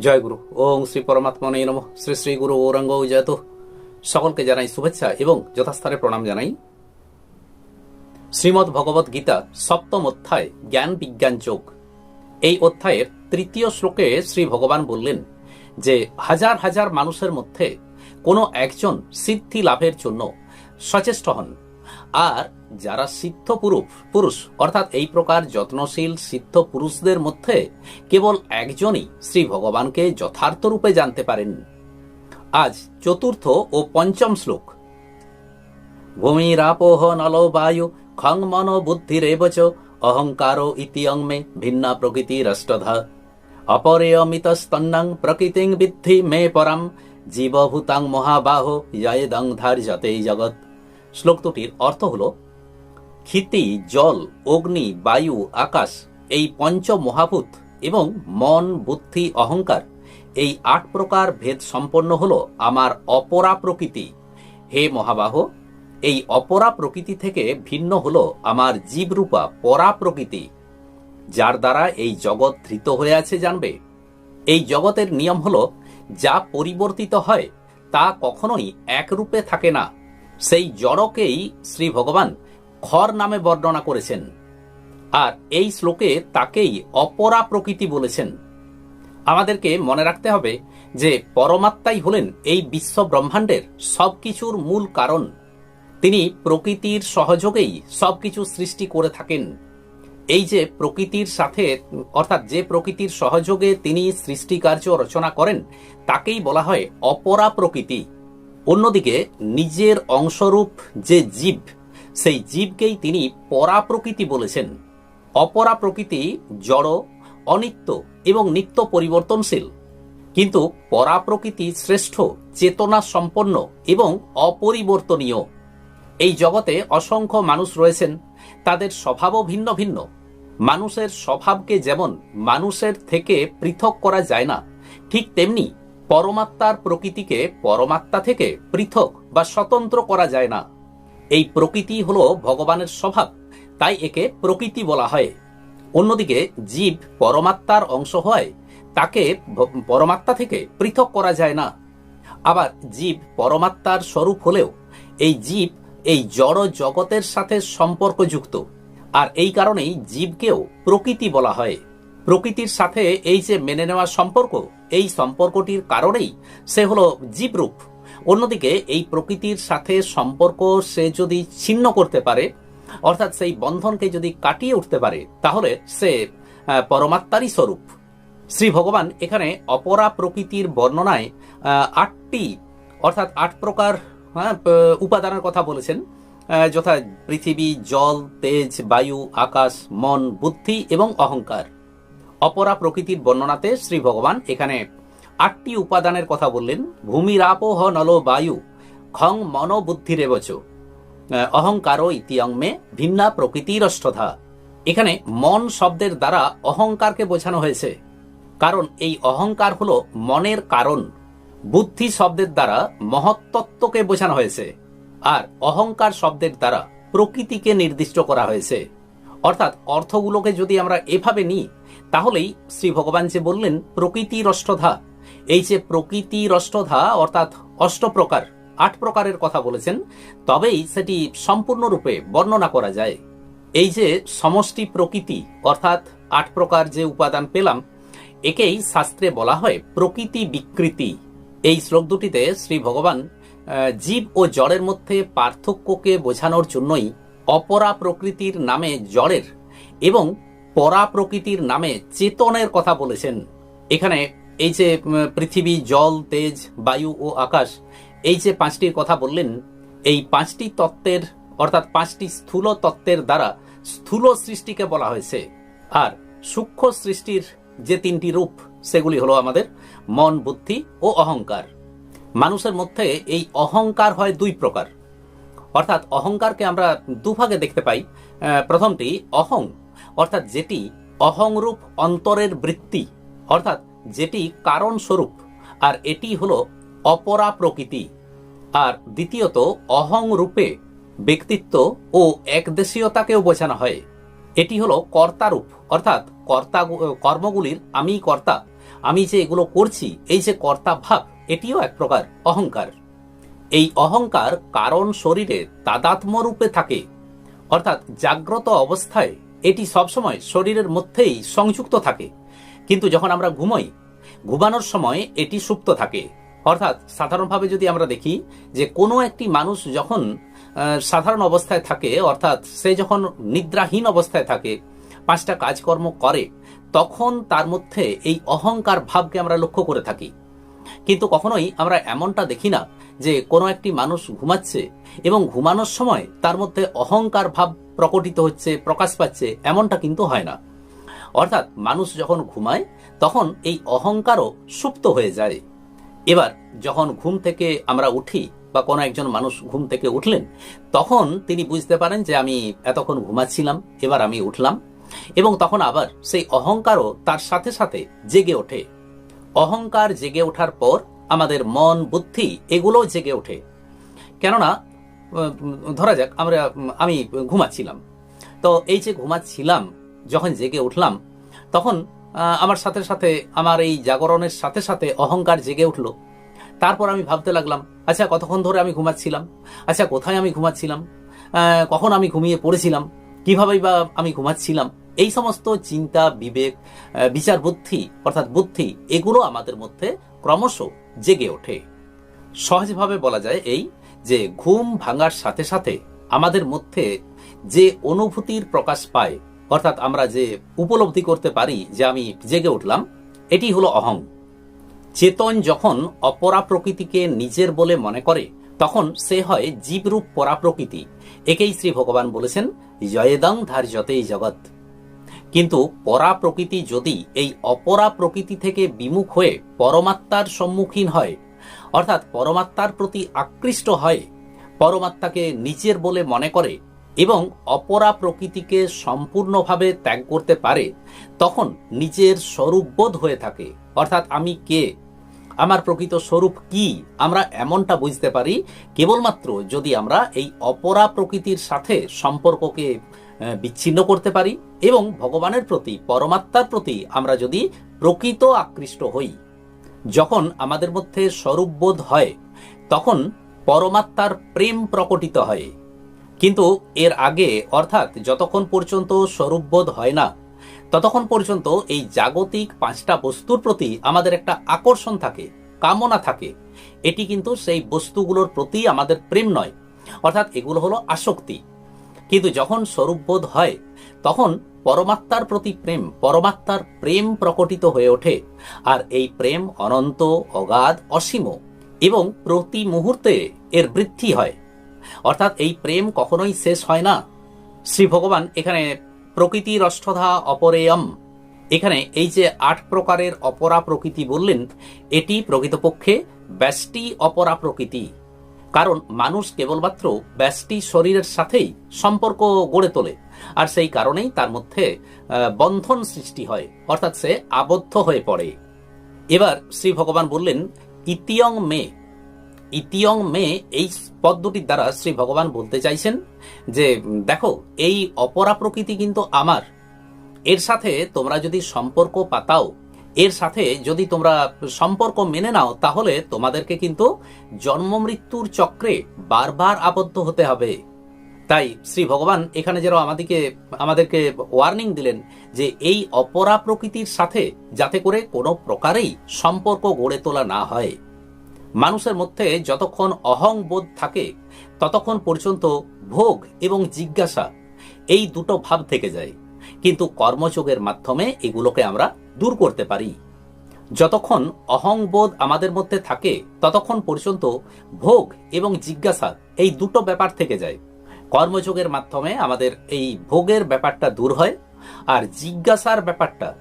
জয় গুরু। ওং শ্রী পরমাত্মনে নম। শ্রী শ্রী গুরু ঔরঙ্গ জয়ত সকলকে জানাই শুভেচ্ছা এবং যথাস্থানে প্রণাম জানাই। শ্রীমদ্ ভগবত গীতা সপ্তম অধ্যায়, জ্ঞান বিজ্ঞান যোগ। এই অধ্যায়ের তৃতীয় শ্লোকে শ্রী ভগবান বললেন যে, হাজার হাজার মানুষের মধ্যে কোনো একজন সিদ্ধি লাভের জন্য সচেষ্ট হন। আর যারা সিদ্ধ পুরুষ, অর্থাৎ এই প্রকার যত্নশীল সিদ্ধ পুরুষদের মধ্যে কেবল একজনই শ্রী ভগবানকে যথার্থ রূপে জানতে পারেন। আজ চতুর্থ ও পঞ্চম শ্লোক। ভূমিরাপোহ নল বায়ু, খং মন বুদ্ধিরেব চ অহংকার ইতি অংমে ভিন্না প্রকৃতিরষ্টধা। অপরে অমিত স্তন্নং প্রকৃতিং বিদ্ধি মে পরম, জীবভূতাং মহাবাহ ইয়েদং ধার্যতে জগৎ। শ্লোক দুটির অর্থ হল, ক্ষিতি, জল, অগ্নি, বায়ু, আকাশ, এই পঞ্চ মহাভূত এবং মন, বুদ্ধি, অহংকার, এই আট প্রকার ভেদ সম্পন্ন হল আমার অপরা প্রকৃতি। হে মহাবাহ, এই অপরা প্রকৃতি থেকে ভিন্ন হল আমার জীবরূপা পরা প্রকৃতি। যার দ্বারা এই জগৎ ধৃত হয়ে আছে জানবে। এই জগতের নিয়ম হল, যা পরিবর্তিত হয়, তা কখনোই একরূপে থাকে না। সেই জড়কেই শ্রী ভগবান খর নামে বর্ণনা করেছেন। আর এই শ্লোকে তাকেই অপরা প্রকৃতি বলেছেন। আমাদেরকে মনে রাখতে হবে যে পরমাত্মাই হলেন এই বিশ্ব ব্রহ্মাণ্ডের সবকিছুর মূল কারণ। তিনি প্রকৃতির সহযোগেই সবকিছু সৃষ্টি করে থাকেন। এই যে প্রকৃতির সাথে, অর্থাৎ যে প্রকৃতির সহযোগে তিনি সৃষ্টি কার্য রচনা করেন, তাকেই বলা হয় অপরা প্রকৃতি। অন্যদিকে নিজের অংশরূপ যে জীব, সেই জীবকেই তিনি পরা প্রকৃতি বলেছেন। অপরা প্রকৃতি জড়, অনিত্য এবং নিত্য পরিবর্তনশীল। কিন্তু পরা প্রকৃতি শ্রেষ্ঠ চেতনা সম্পন্ন এবং অপরিবর্তনীয়। এই জগতে অসংখ্য মানুষ রয়েছেন, তাদের স্বভাবও ভিন্ন ভিন্ন। মানুষের স্বভাবকে যেমন মানুষের থেকে পৃথক করা যায় না, ঠিক তেমনি পরমাত্মার প্রকৃতিকে পরমাত্মা থেকে পৃথক বা স্বতন্ত্র করা যায় না। এই প্রকৃতি হল ভগবানের স্বভাব, তাই একে প্রকৃতি বলা হয়। অন্যদিকে জীব পরমাত্মার অংশ হয়, তাকে পরমাত্মা থেকে পৃথক করা যায় না। আবার জীব পরমাত্মার স্বরূপ হলেও এই জীব এই জড় জগতের সাথে সম্পর্কযুক্ত, আর এই কারণেই জীবকেও প্রকৃতি বলা হয়। প্রকৃতির সাথে এই যে মেনে নেওয়া সম্পর্ক এই সম্পর্কটির কারণেই সে হলো জীবরূপ। অন্যদিকে এই প্রকৃতির সাথে সম্পর্ক সে যদি ছিন্ন করতে পারে অর্থাৎ সেই বন্ধনকে যদি কাটিয়ে উঠতে পারে তাহলে সে পরমাত্মারই স্বরূপ। শ্রী ভগবান এখানে অপরা প্রকৃতির বর্ণনায় আটটি অর্থাৎ আট প্রকার হ্যাঁ, উপাদানের কথা বলেছেন। যথা পৃথিবী জল তেজ বায়ু আকাশ মন বুদ্ধি এবং অহংকার। অপরা প্রকৃতির বর্ণনাতে শ্রী ভগবান এখানে আটটি উপাদানের কথা বললেন। ভূমিরাপোহ নল বায়ু, খং মন বুদ্ধিরেবচ অহংকারও ইতিয়ংমে ভিন্না প্রকৃতির অষ্টধা এখানে মন শব্দের দ্বারা অহংকারকে বোঝানো হয়েছে। কারণ এই অহংকার হলো মনের কারণ। বুদ্ধি শব্দের দ্বারা মহত্তত্ত্বকে বোঝানো হয়েছে আর অহংকার শব্দের দ্বারা প্রকৃতিকে নির্দিষ্ট করা হয়েছে। অর্থাৎ অর্থগুলোকে যদি আমরা এভাবে নিই তাহলেই শ্রী ভগবান যে বললেন, প্রকৃতির অষ্টধা। এই যে প্রকৃতির অষ্টধা, অর্থাৎ অষ্টপ্রকার, আট প্রকারের কথা বলেছেন, তবেই সেটি সম্পূর্ণরূপে বর্ণনা করা যায়। এই যে সমষ্টি প্রকৃতি, অর্থাৎ আট প্রকার যে উপাদান পেলাম, একেই শাস্ত্রে বলা হয় প্রকৃতি বিকৃতি। এই শ্লোক দুটিতে শ্রী ভগবান জীব ও জড়ের মধ্যে পার্থক্যকে বোঝানোর জন্যই অপরা প্রকৃতির নামে জড়ের এবং পরা প্রকৃতির নামে চেতনের কথা বলেছেন। এখানে এই যে পৃথিবী, জল, তেজ, বায়ু ও আকাশ, এই যে পাঁচটির কথা বললেন, এই পাঁচটি তত্ত্বের, অর্থাৎ পাঁচটি স্থূল তত্ত্বের দ্বারা স্থূল সৃষ্টিকে বলা হয়েছে। আর সূক্ষ্ম সৃষ্টির যে তিনটি রূপ, সেগুলি হলো আমাদের মন, বুদ্ধি ও অহংকার। মানুষের মধ্যে এই অহংকার হয় দুই প্রকার। অর্থাৎ অহংকারকে আমরা দুভাগে দেখতে পাই। প্রথমটি, অহং। অর্থাৎ যেটি অহংরূপ অন্তরের বৃত্তি, অর্থাৎ যেটি কারণ স্বরূপ আর এটি হলো অপরা প্রকৃতি। আর দ্বিতীয়ত অহং রূপে ব্যক্তিত্ব ও একদেশীয়তাকেও বোঝানো হয়। এটি হলো কর্তারূপ, অর্থাৎ কর্তা কর্মগুলির আমি কর্তা, আমি যে এগুলো করছি, এই যে কর্তা ভাব, এটিও এক প্রকার অহংকার। এই অহংকার কারণ শরীরে তাদাত্ম রূপে থাকে, অর্থাৎ জাগ্রত অবস্থায় এটি সবসময় শরীরের মধ্যেই সংযুক্ত থাকে। কিন্তু যখন আমরা ঘুমোই, ঘুমানোর সময় এটি সুপ্ত থাকে। অর্থাৎ সাধারণভাবে যদি আমরা দেখি যে কোনো একটি মানুষ যখন সাধারণ অবস্থায় থাকে, অর্থাৎ সে যখন নিদ্রাহীন অবস্থায় থাকে, পাঁচটা কাজকর্ম করে, তখন তার মধ্যে এই অহংকার ভাবকে আমরা লক্ষ্য করে থাকি। কিন্তু কখনোই আমরা এমনটা দেখি না যে কোনো একটি মানুষ ঘুমাচ্ছে এবং ঘুমানোর সময় তার মধ্যে অহংকার ভাব প্রকটিত হচ্ছে, প্রকাশ পাচ্ছে, এমনটা কিন্তু হয় না। অর্থাৎ মানুষ যখন ঘুমায়, তখন এই অহংকারও সুপ্ত হয়ে যায়। এবার যখন ঘুম থেকে আমরা উঠি বা কোনো একজন মানুষ ঘুম থেকে উঠলেন, তখন তিনি বুঝতে পারেন যে আমি এতক্ষণ ঘুমাচ্ছিলাম, এবার আমি উঠলাম এবং তখন আবার সেই অহংকারও তার সাথে সাথে জেগে ওঠে। অহংকার জেগে ওঠার পর আমাদের মন, বুদ্ধি এগুলো জেগে ওঠে। কেননা ধরা যাক, আমরা, আমি ঘুমাচ্ছিলাম। তো এই যে ঘুমাচ্ছিলাম, যখন জেগে উঠলাম, তখন আমার সাথে সাথে, আমার এই জাগরণের সাথে সাথে অহংকার জেগে উঠল। তারপর আমি ভাবতে লাগলাম আচ্ছা কতক্ষণ ধরে আমি ঘুমাচ্ছিলাম? আচ্ছা কোথায় আমি ঘুমাচ্ছিলাম? কখন আমি ঘুমিয়ে পড়েছিলাম? কিভাবেই বা আমি ঘুমাচ্ছিলাম? এই সমস্ত চিন্তা, বিবেক বিচার, বুদ্ধি, অর্থাৎ বুদ্ধি, এগুলো আমাদের মধ্যে ক্রমশ জেগে ওঠে। সহজভাবে বলা যায় এই যে, ঘুম ভাঙার সাথে সাথে আমাদের মধ্যে যে অনুভূতির প্রকাশ পায়, অর্থাৎ আমরা যে উপলব্ধি করতে পারি যে আমি জেগে উঠলাম, এটি হলো অহং। চেতন যখন অপরা প্রকৃতিকে নিজের বলে মনে করে, তখন সে হয় জীবরূপ পরা প্রকৃতি একেই শ্রী ভগবান বলেছেন, জয়েদং ধার্যতেই জগৎ। কিন্তু পরা প্রকৃতি যদি এই অপরা প্রকৃতি থেকে বিমুখ হয়ে পরমাত্মার সম্মুখীন হয়, অর্থাৎ পরমাত্মার প্রতি আকৃষ্ট হয়, পরমাত্মাকে নিজের বলে মনে করে এবং অপরা প্রকৃতিকে সম্পূর্ণভাবে ত্যাগ করতে পারে, তখন নিজের স্বরূপবোধ হয়ে থাকে। অর্থাৎ আমি কে? আমার প্রকৃত স্বরূপ কি? আমরা এমনটা বুঝতে পারি, কেবলমাত্র যদি আমরা এই অপরা প্রকৃতির সাথে সম্পর্ককে বিচ্ছিন্ন করতে পারি এবং ভগবানের প্রতি, পরমাত্মার প্রতি আমরা যদি প্রকৃত আকৃষ্ট হই, যখন আমাদের মধ্যে স্বরূপবোধ হয়, তখন পরমাত্মার প্রেম প্রকটিত হয়। কিন্তু এর আগে, অর্থাৎ যতক্ষণ পর্যন্ত স্বরূপবোধ হয় না, ততক্ষণ পর্যন্ত এই জাগতিক পাঁচটা বস্তুর প্রতি আমাদের একটা আকর্ষণ থাকে, কামনা থাকে। এটি কিন্তু সেই বস্তুগুলোর প্রতি আমাদের প্রেম নয়। অর্থাৎ এগুলো হলো আসক্তি। কিন্তু যখন স্বরূপবোধ হয়, তখন পরমাত্মার প্রতি প্রেম, পরমাত্মার প্রেম প্রকটিত হয়ে ওঠে, আর এই প্রেম অনন্ত, অগাধ, অসীম এবং প্রতি মুহূর্তে এর বৃদ্ধি হয়। অর্থাৎ এই প্রেম কখনোই শেষ হয় না। শ্রী ভগবান এখানে প্রকৃতির অষ্টধা অপরেয়ম। এখানে এই যে আট প্রকারের অপরা প্রকৃতি বললেন, এটি প্রকৃতপক্ষে ব্যষ্টি অপরা প্রকৃতি। কারণ মানুষ কেবলমাত্র ব্যষ্টি শরীরের সাথেই সম্পর্ক গড়ে তোলে, আর সেই কারণেই তার মধ্যে বন্ধন সৃষ্টি হয়, অর্থাৎ সে আবদ্ধ হয়ে পড়ে। এবার শ্রী ভগবান বললেন, ইতিয়ং মে। ইতিয়ং মে এই পদ দুটির দ্বারা শ্রী ভগবান বলতে চাইছেন যে দেখো, এই অপরা প্রকৃতি কিন্তু আমার। এর সাথে তোমরা যদি সম্পর্ক পাতাও এর সাথে যদি তোমরা সম্পর্ক মেনে নাও, তাহলে তোমাদেরকে কিন্তু জন্ম মৃত্যুর চক্রে বারবার আবদ্ধ হতে হবে। তাই শ্রী ভগবান এখানে যেন আমাদেরকে আমাদেরকে ওয়ার্নিং দিলেন যে এই অপরা প্রকৃতির সাথে যাতে করে কোনো প্রকারেই সম্পর্ক গড়ে তোলা না হয়। মানুষের মধ্যে যতক্ষণ অহং বোধ থাকে, ততক্ষণ পর্যন্ত ভোগ এবং জিজ্ঞাসা এই দুটো ভাব থেকে যায়। কিন্তু কর্মযোগের মাধ্যমে এগুলোকে আমরা দূর করতে পারি। যতক্ষণ অহংবোধ আমাদের মধ্যে থাকে, ততক্ষণ পর্যন্ত ভোগ এবং জিজ্ঞাসা এই দুটো ব্যাপার থেকে যায়। কর্মযোগের মাধ্যমে আমাদের এই ভোগের ব্যাপারটা দূর হয় আর জিজ্ঞাসার ব্যাপারটা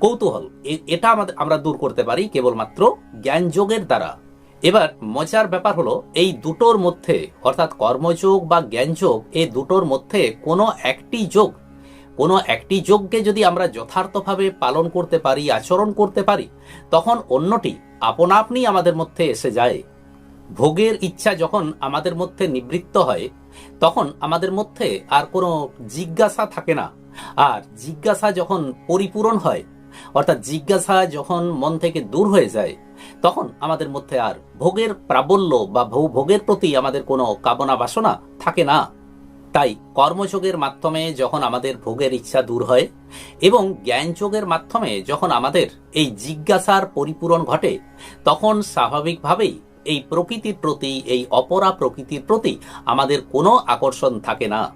কৌতূহল এটা আমাদের, আমরা দূর করতে পারি কেবলমাত্র জ্ঞানযোগের দ্বারা। এবার মজার ব্যাপার হলো, এই দুটোর মধ্যে, অর্থাৎ কর্মযোগ বা জ্ঞানযোগ এই দুটোর মধ্যে কোনো একটি যোগ কোনো একটি যোগকে যদি আমরা যথার্থভাবে পালন করতে পারি, আচরণ করতে পারি, তখন অন্যটি আপনা আপনি আমাদের মধ্যে এসে যায়। ভোগের ইচ্ছা যখন আমাদের মধ্যে নিবৃত্ত হয়, তখন আমাদের মধ্যে আর কোনো জিজ্ঞাসা থাকে না। আর জিজ্ঞাসা যখন পরিপূরণ হয়, অর্থাৎ জিজ্ঞাসা যখন মন থেকে দূর হয়ে যায়, তখন আমাদের মধ্যে আর ভোগের প্রাবল্য বা ভোগের প্রতি আমাদের কোনো কামনা বাসনা থাকে না। তাই কর্মযোগের মাধ্যমে যখন আমাদের ভোগের ইচ্ছা দূর হয় এবং জ্ঞানযোগের মাধ্যমে যখন আমাদের এই জিজ্ঞাসার পরিপূরণ ঘটে, তখন স্বাভাবিকভাবেই এই প্রকৃতির প্রতি, এই অপরা প্রকৃতির প্রতি আমাদের কোনো আকর্ষণ থাকে না।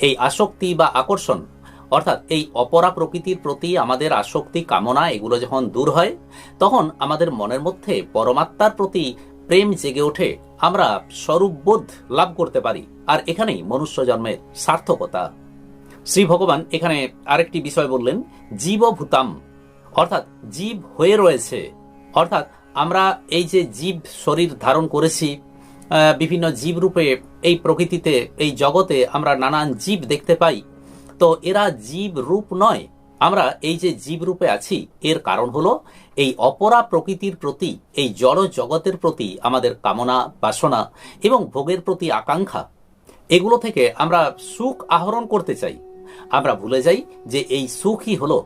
এই আসক্তি বা আকর্ষণ, অর্থাৎ এই অপরা প্রকৃতির প্রতি আমাদের আসক্তি, কামনা এগুলো যখন দূর হয়, তখন আমাদের মনের মধ্যে পরমাত্মার প্রতি প্রেম জেগে ওঠে। আমরা স্বরূপবোধ লাভ করতে পারি। আর এখানেই মনুষ্য জন্মের সার্থকতা। শ্রী ভগবান এখানে আরেকটি বিষয় বললেন, জীবভূতাম। অর্থাৎ জীব হয়ে রয়েছে। অর্থাৎ আমরা এই যে জীব শরীর ধারণ করেছি বিভিন্ন জীব রূপে এই প্রকৃতিতে, এই জগতে আমরা নানান জীব দেখতে পাই। তো এরা জীব রূপ নয় আমরা এই যে জীব রূপে আছি, এর কারণ হলো এই অপরা প্রকৃতির প্রতি, এই জড় জগতের প্রতি আমাদের কামনা, বাসনা এবং ভোগের প্রতি আকাঙ্ক্ষা, এগুলো থেকে আমরা সুখ আহরণ করতে চাই। আমরা ভুলে যাই যে এই সুখই হলো,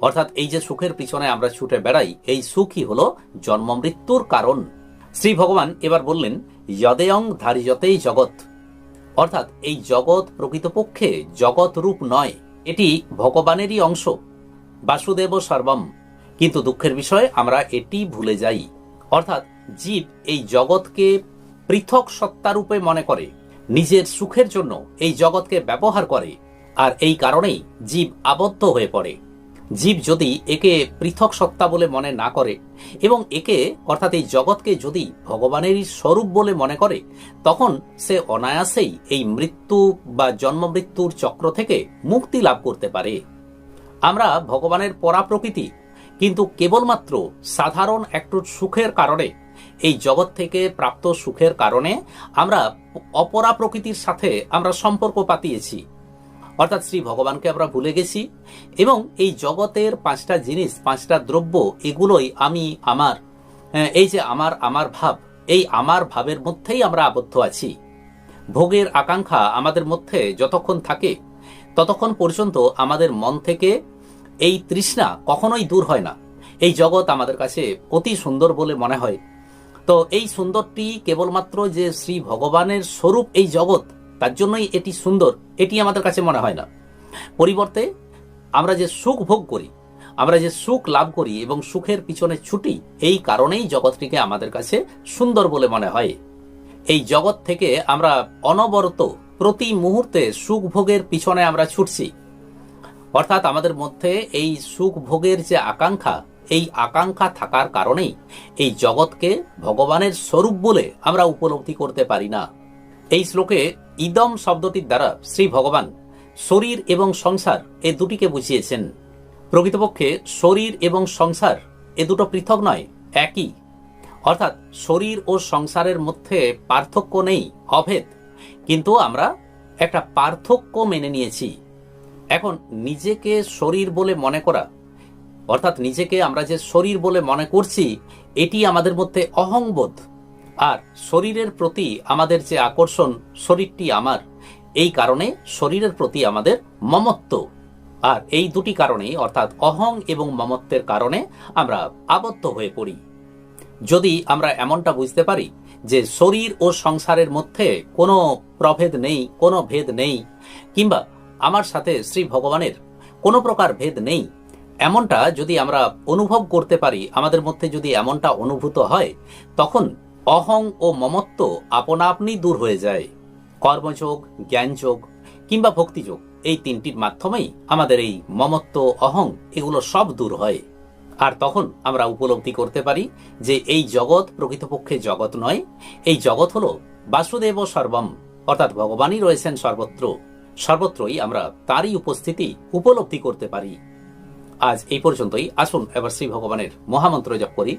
অর্থাৎ এই যে সুখের পিছনে আমরা ছুটে বেড়াই, এই সুখই হলো জন্ম মৃত্যুর কারণ। শ্রী ভগবান এবার বললেন, যদেয়ং ধারিজতেই জগৎ। অর্থাৎ এই জগৎ প্রকৃতপক্ষে জগৎ রূপ নয়। এটি ভগবানেরই অংশ। বাসুদেব সর্বম। কিন্তু দুঃখের বিষয়, আমরা এটি ভুলে যাই। অর্থাৎ জীব এই জগৎকে পৃথক সত্তারূপে মনে করে, নিজের সুখের জন্য এই জগৎকে ব্যবহার করে, আর এই কারণেই জীব আবদ্ধ হয়ে পড়ে। জীব যদি একে পৃথক সত্তা বলে মনে না করে এবং একে, অর্থাৎ এই জগৎকে যদি ভগবানেরই স্বরূপ বলে মনে করে, তখন সে অনায়াসেই এই মৃত্যু বা জন্ম মৃত্যুর চক্র থেকে মুক্তি লাভ করতে পারে। আমরা ভগবানের পরা প্রকৃতি কিন্তু কেবলমাত্র সাধারণ একটু সুখের কারণে, এই জগৎ থেকে প্রাপ্ত সুখের কারণে আমরা অপরা প্রকৃতির সাথে আমরা সম্পর্ক পাতিয়েছি। অর্থাৎ শ্রী ভগবানকে আমরা ভুলে গেছি, এবং এই জগতের পাঁচটা জিনিস, পাঁচটা দ্রব্য, এগুলোই আমি, আমার এই যে আমার আমার ভাব, এই আমার ভাবের মধ্যেই আমরা আবদ্ধ আছি। ভোগের আকাঙ্ক্ষা আমাদের মধ্যে যতক্ষণ থাকে, ততক্ষণ পর্যন্ত আমাদের মন থেকে এই তৃষ্ণা কখনোই দূর হয় না। এই জগৎ আমাদের কাছে অতি সুন্দর বলে মনে হয়। তো এই সুন্দরটি কেবলমাত্র যে শ্রী ভগবানের স্বরূপ এই জগৎ তার জন্যই এটি সুন্দর, এটি আমাদের কাছে মনে হয় না। পরিবর্তে আমরা যে সুখ ভোগ করি, আমরা যে সুখ লাভ করি এবং সুখের পিছনে ছুটি, এই কারণেই জগৎটিকে আমাদের কাছে সুন্দর বলে মনে হয়। এই জগৎ থেকে আমরা অনবরত প্রতি মুহূর্তে সুখ ভোগের পিছনে আমরা ছুটছি। অর্থাৎ আমাদের মধ্যে এই সুখ ভোগের যে আকাঙ্ক্ষা, এই আকাঙ্ক্ষা থাকার কারণেই এই জগৎকে ভগবানের স্বরূপ বলে আমরা উপলব্ধি করতে পারি না। এই শ্লোকে ইদম শব্দটির দ্বারা শ্রী ভগবান শরীর এবং সংসার এ দুটিকে বুঝিয়েছেন। প্রকৃতপক্ষে শরীর এবং সংসার এ দুটো পৃথক নয়, একই। অর্থাৎ শরীর ও সংসারের মধ্যে পার্থক্য নেই, অভেদ। কিন্তু আমরা একটা পার্থক্য মেনে নিয়েছি। এখন নিজেকে শরীর বলে মনে করা, অর্থাৎ নিজেকে আমরা যে শরীর বলে মনে করছি, এটি আমাদের মধ্যে অহংবোধ। আর শরীরের প্রতি আমাদের যে আকর্ষণ, শরীরটি আমার। এই কারণে শরীরের প্রতি আমাদের মমত্ব। আর এই দুটি কারণেই, অর্থাৎ অহং এবং মমত্বের কারণে আমরা আবদ্ধ হয়ে পড়ি। যদি আমরা এমনটা বুঝতে পারি যে শরীর ও সংসারের মধ্যে কোনো প্রভেদ নেই, কোনো ভেদ নেই, কিংবা আমার সাথে শ্রী ভগবানের কোনো প্রকার ভেদ নেই, এমনটা যদি আমরা অনুভব করতে পারি, আমাদের মধ্যে যদি এমনটা অনুভূত হয়, তখন অহং ও মমত্ব আপনা আপনি দূর হয়ে যায়। কর্মযোগ, জ্ঞানযোগ কিংবা ভক্তিযোগ, এই তিনটির মাধ্যমেই আমাদের এই মমত্ব, অহং এগুলো সব দূর হয়। আর তখন আমরা উপলব্ধি করতে পারি যে এই জগৎ প্রকৃতপক্ষে জগৎ নয়, এই জগৎ হলো বাসুদেব সর্বম, অর্থাৎ ভগবানই রয়েছেন সর্বত্র, সর্বত্রই আমরা তারই উপস্থিতি উপলব্ধি করতে পারি। আজ এই পর্যন্তই, আসুন এবার শ্রী ভগবানের মহামন্ত্র জপ করি।